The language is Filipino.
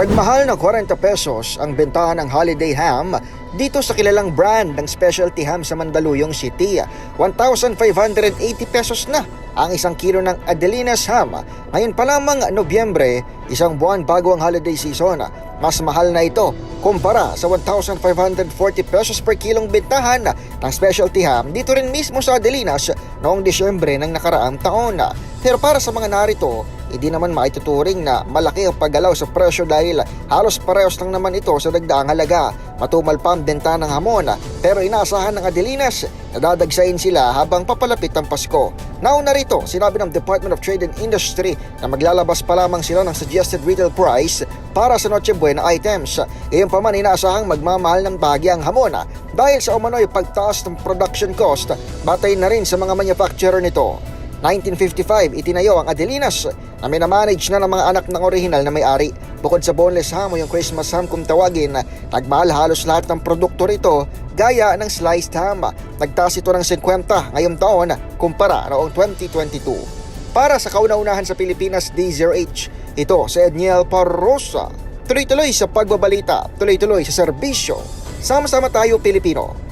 Nagmahal na 40 pesos ang bentahan ng holiday ham dito sa kilalang brand ng specialty ham sa Mandaluyong City. 1,580 pesos na ang isang kilo ng Adelina's ham. Ngayon pa lamang Nobyembre, isang buwan bago ang holiday season. Mas mahal na ito kumpara sa 1,540 pesos per kilong bentahan ng specialty ham dito rin mismo sa Adelina's noong Disyembre ng nakaraang taon. Pero para sa mga narito, hindi naman maituturing na malaki ang paggalaw sa presyo dahil halos parehos lang naman ito sa dagdaang halaga. Matumal pa ang benta ng hamon pero inaasahan ng Adelinas na dadagsayin sila habang papalapit ang Pasko. Nauna rito, sinabi ng Department of Trade and Industry na maglalabas pa lamang sila ng suggested retail price para sa Noche Buena items. Iyon pa man inaasahang magmamahal ng bahagi ang hamon dahil sa umano'y pagtaas ng production cost batay na rin sa mga manufacturer nito. 1955, itinayo ang Adelinas na minamanage na ng mga anak ng orihinal na may-ari. Bukod sa boneless ham o yung Christmas ham kung tawagin, nagmahal halos lahat ng produkto rito gaya ng sliced ham. Nagtaas ito ng 50 ngayong taon kumpara noong 2022. Para sa kauna-unahan sa Pilipinas D0H, ito si Edniel Parrosa. Tuloy-tuloy sa pagbabalita, tuloy-tuloy sa serbisyo. Sama-sama tayo Pilipino.